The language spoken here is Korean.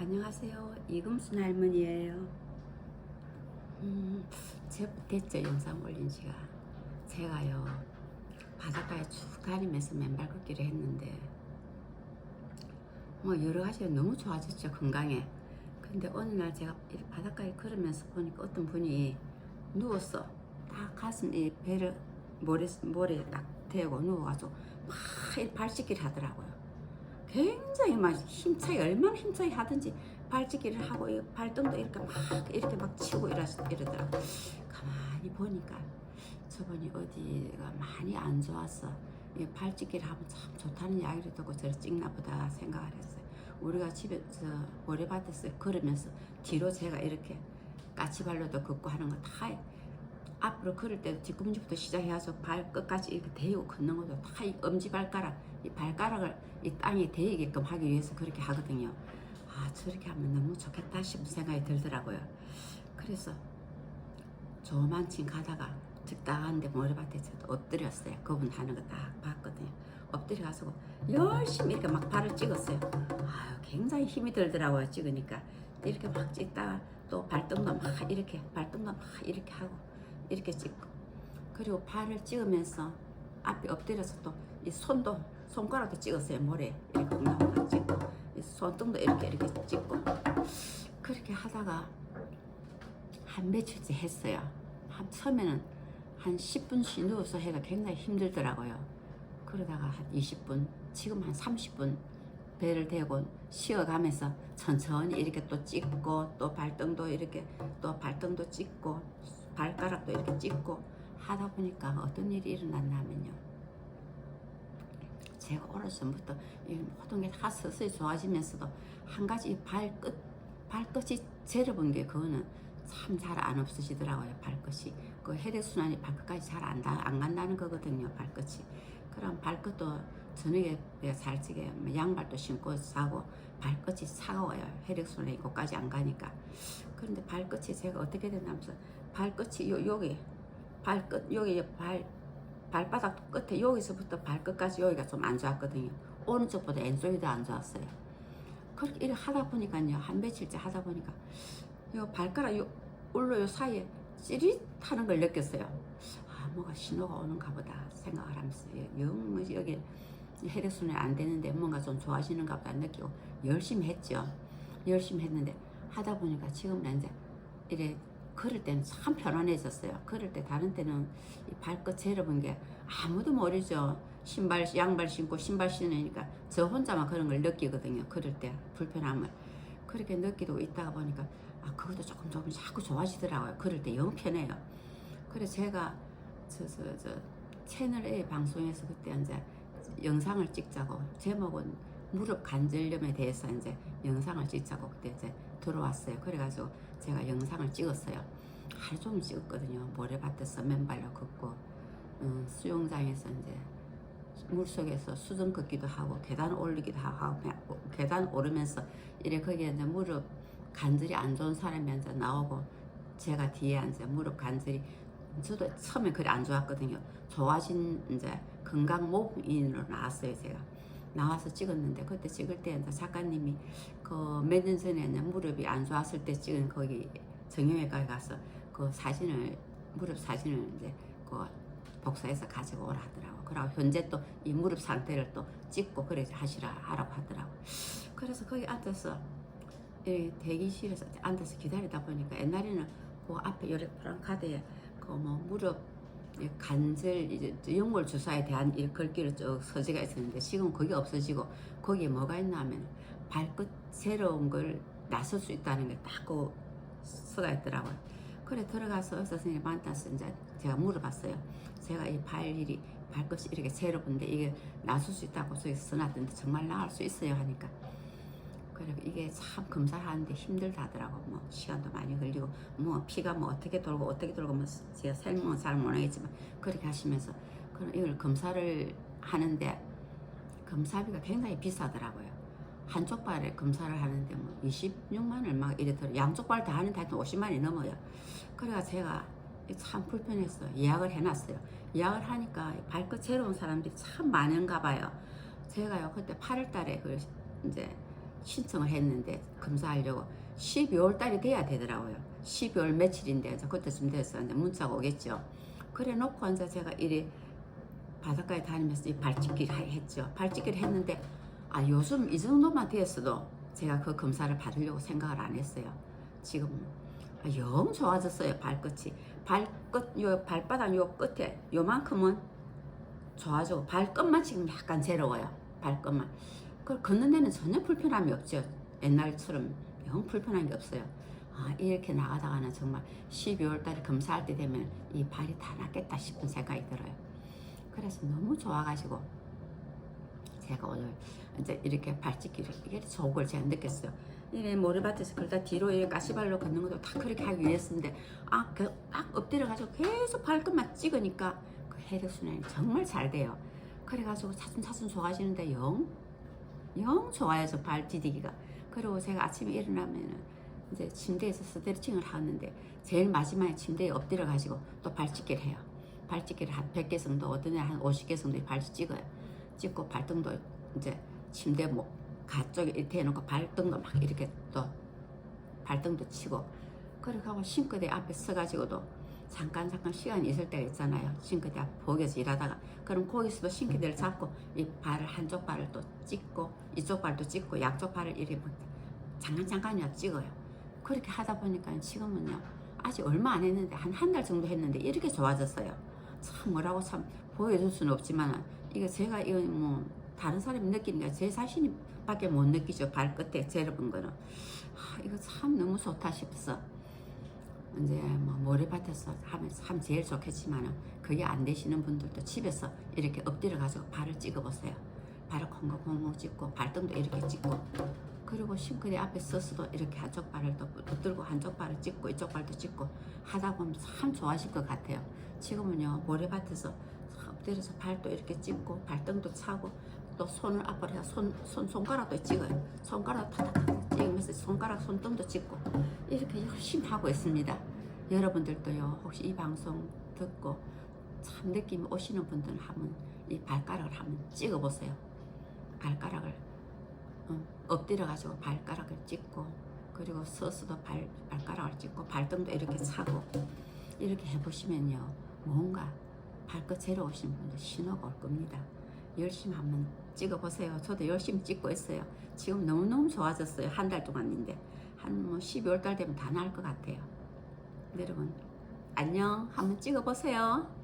안녕하세요. 이금순 할머니예요. 음, 제 됐죠 영상 올린 지가. 제가요 바닷가에 쭉 다니면서 맨발 걷기를 했는데 뭐 여러 가지가 너무 좋아졌죠 건강에. 근데 어느 날 제가 이 바닷가에 걸으면서 보니까 어떤 분이 누웠어. 딱 가슴 이 배를 모래 모래 딱 대고 누워가지고 막이 발짓기를 하더라고요. 굉장히 막 힘차게 얼마나 힘차게 하든지 발짓기를 하고 이 발등도 이렇게 막 이렇게 막 치고 이러, 이러더라고. 가만히 보니까 저분이 어디가 많이 안 좋았어. 이 발짓기를 하면 참 좋다는 이야기를 듣고 저를 찍나 보다 생각을 했어요. 우리가 집에서 모래밭에서 걸으면서 뒤로 제가 이렇게 까치발로도 걷고 하는 거다 앞으로 걸을 때도 뒤꿈치부터 시작해서 발 끝까지 이렇게 대고 걷는 것도 다이 엄지 발가락 이 발가락을 이 땅에 대이게끔 하기 위해서 그렇게 하거든요. 아 저렇게 하면 너무 좋겠다 싶은 생각이 들더라고요. 그래서 조만친 가다가 적당한데 모래밭에 저도 엎드렸어요. 그분 하는 거 딱 봤거든요. 엎드려 가지고 열심히 이렇게 막 발을 찍었어요. 아유 굉장히 힘이 들더라고요. 찍으니까 이렇게 막 찍다가 또 발등도 막 이렇게 발등도 막 이렇게 하고 이렇게 찍고 그리고 발을 찍으면서 앞에 엎드려서 또 이 손도 손가락도 찍었어요 모래 이렇게 나오고 찍고 이 손등도 이렇게 이렇게 찍고 그렇게 하다가 한 며칠째 했어요. 한 처음에는 한 10분씩 누워서 해가 굉장히 힘들더라고요. 그러다가 한 20분, 지금 한 30분 배를 대고 쉬어가면서 천천히 이렇게 또 찍고 또 발등도 이렇게 또 발등도 찍고 발가락도 이렇게 찍고 하다 보니까 어떤 일이 일어났냐면요. 제가 어렸을 때부터 이 모든 게 다 서서히 좋아지면서도 한 가지 이 발끝 발끝이 재려본 게 그거는 참 잘 안 없어지더라고요 발끝이. 그 혈액 순환이 발끝까지 잘 안 안 간다는 거거든요 발끝이. 그럼 발끝도 저녁에 살찌게 양발도 신고 자고 발끝이 차가워요 혈액순환이 거기까지 안 가니까. 그런데 발끝이 제가 어떻게 됐냐면서 발끝이 요, 여기 발끝 여기 발 발바닥 끝에 여기서부터 발끝까지 여기가 좀 안 좋았거든요 오른쪽보다 왼쪽이 더 안 좋았어요 그렇게 이렇게 하다 보니까요 한 며칠째 하다 보니까 요 발가락 요 올로 요 사이에 찌릿하는 걸 느꼈어요. 아 뭐가 신호가 오는가 보다 생각을 하면서 영뭐 여기 혈액순환이 안 되는데 뭔가 좀 좋아지는가 보다 느끼고 열심히 했죠. 열심히 했는데 하다 보니까 지금은 이제 이래 걸을 때는 참 편안해졌어요. 걸을 때 다른 때는 이 발끝 재려본 게 아무도 모르죠. 신발 양발 신고 신발 신으니까 저 혼자만 그런 걸 느끼거든요. 걸을 때 불편함을 그렇게 느끼고 있다가 보니까 아 그것도 조금 조금 자꾸 좋아지더라고요. 걸을 때영 편해요. 그래서 제가 저 저 저 채널 A 방송에서 그때 이제 영상을 찍자고 제목은 무릎 관절염에 대해서 이제 영상을 찍자고 그때 이제 들어왔어요. 그래가지고 제가 영상을 찍었어요. 하루 종일 찍었거든요. 모래밭에서 맨발로 걷고 음, 수영장에서 이제 물속에서 수중 걷기도 하고 계단 올리기도 하고 계단 오르면서 이래 거기에 이제 무릎 관절이 안 좋은 사람이 이제 나오고 제가 뒤에 이제 무릎 관절이 저도 처음에 그리 안 좋았거든요. 좋아진 이제 건강 몸인으로 나왔어요 제가. 나와서 찍었는데 그때 찍을 때 작가님이 그 몇 년 전에 무릎이 안 좋았을 때 찍은 거기 정형외과에 가서 그 사진을 무릎 사진을 이제 그 복사해서 가지고 오라 하더라고. 그러고 현재 또 이 무릎 상태를 또 찍고 그래 하시라 하라고 하더라고. 그래서 거기 앉아서 이 대기실에서 앉아서 기다리다 보니까 옛날에는 그 앞에 요래 프랑카드에 그 뭐 무릎 이 관절 이제 연골 주사에 대한 이 글귀를 쭉 서지가 있었는데 지금 그게 없어지고 거기에 뭐가 있냐면 발끝 새로운 걸 나설 수 있다는 게딱그 써가 있더라고요. 그래 들어가서 선생님 만나서 이제 제가 물어봤어요. 제가 이 발일이 발끝이 이렇게 새로운데 이게 나설 수 있다고 저기 써놨던데 정말 나을 수 있어요 하니까 그래 이게 참 검사를 하는데 힘들다더라고 뭐 시간도 많이 걸리고 뭐 피가 뭐 어떻게 돌고 어떻게 돌고 뭐 제가 설명은 잘 못하겠지만 그렇게 하시면서 그럼 이걸 검사를 하는데 검사비가 굉장히 비싸더라고요. 한쪽 발에 검사를 하는데 뭐 26만 얼마 이래 들어 양쪽 발 다 하는데 하여튼 50만이 넘어요. 그래가 제가 참 불편했어요. 예약을 해놨어요. 예약을 하니까 발끝 새로운 사람들이 참 많은가 봐요. 제가요 그때 8월 달에 그 이제 신청을 했는데 검사하려고 12월 달이 돼야 되더라고요. 12월 며칠인데 그때쯤 됐었는데 문자가 오겠죠. 그래 놓고 이제 제가 이리 바닷가에 다니면서 이 발찍기를 하- 했죠. 발찍기를 했는데 아 요즘 이 정도만 되었어도 제가 그 검사를 받으려고 생각을 안 했어요. 지금 아, 영 좋아졌어요 발끝이 발끝 요 발바닥 요 끝에 요만큼은 좋아지고 발끝만 지금 약간 괴로워요 발끝만 그 걷는 데는 전혀 불편함이 없죠 옛날처럼 영 불편한 게 없어요 아 이렇게 나가다가는 정말 12월 달에 검사할 때 되면 이 발이 다 낫겠다 싶은 생각이 들어요 그래서 너무 좋아가지고 제가 오늘 이제 이렇게 발찍기를 이게 걸 제가 느꼈어요. 이래 모래밭에서 그러다 뒤로 이 가시발로 걷는 것도 다 그렇게 하기 위해서인데 아, 그, 딱 엎드려가지고 계속 발끝만 찍으니까 그 혈액순환이 정말 잘 돼요. 그래가지고 차츰차츰 좋아지는데 영, 영 좋아요, 저발 디디기가. 그리고 제가 아침에 일어나면은 이제 침대에서 스트레칭을 하는데 제일 마지막에 침대에 엎드려 가지고 또 발찍기를 해요. 발찍기를 한 100개 정도, 어떤 애한 50개 정도 발찍 찍어요. 찍고 발등도 이제 침대 뭐 가쪽에 이렇게 해놓고 발등도 막 이렇게 또 발등도 치고 그렇게 하고 싱크대 앞에 서가지고도 잠깐 잠깐 시간 있을 때가 있잖아요. 싱크대 앞 보기에서 일하다가 그럼 거기서도 싱크대를 잡고 이 발을 한쪽 발을 또 찍고 이쪽 발도 찍고 양쪽 발을 이렇게 뭐 잠깐 잠깐이야 찍어요. 그렇게 하다 보니까 지금은요 아직 얼마 안 했는데 한 한 달 정도 했는데 이렇게 좋아졌어요. 참 뭐라고 참 보여줄 수는 없지만 이거 제가 이거 뭐 다른 사람이 느끼는 게제 자신이 밖에 못 느끼죠. 발끝에 제러본 거는. 아, 이거 참 너무 좋다 싶어서 이제 뭐 모래밭에서 하면 참 제일 좋겠지만은 그게 안 되시는 분들도 집에서 이렇게 엎드려 가지고 발을 찍어 보세요 발을 콩콩콩콩 찍고 발등도 이렇게 찍고 그리고 싱크대 앞에 서서도 이렇게 한쪽 발을 또 붙들고 한쪽 발을 찍고 이쪽 발도 찍고 하다 보면 참 좋아하실 것 같아요 지금은요 모래밭에서 엎드려서 발도 이렇게 찍고 발등도 차고 또 손을 앞으로 해서 손, 손 손가락도 찍어요. 손가락 탁탁탁 찍으면서 손가락 손등도 찍고 이렇게 열심히 하고 있습니다. 여러분들도요 혹시 이 방송 듣고 참 느낌이 오시는 분들은 한번 이 발가락을 한번 찍어 보세요. 발가락을 어, 엎드려 가지고 발가락을 찍고 그리고 서서도 발 발가락을 찍고 발등도 이렇게 차고 이렇게 해보시면요 뭔가 발끝 제로오신 분들 신호가 올 겁니다. 열심히 한번 찍어보세요. 저도 열심히 찍고 있어요. 지금 너무너무 좋아졌어요. 한 달 동안인데. 한 뭐 12월 달 되면 다 나을 것 같아요. 여러분, 안녕. 한번 찍어보세요.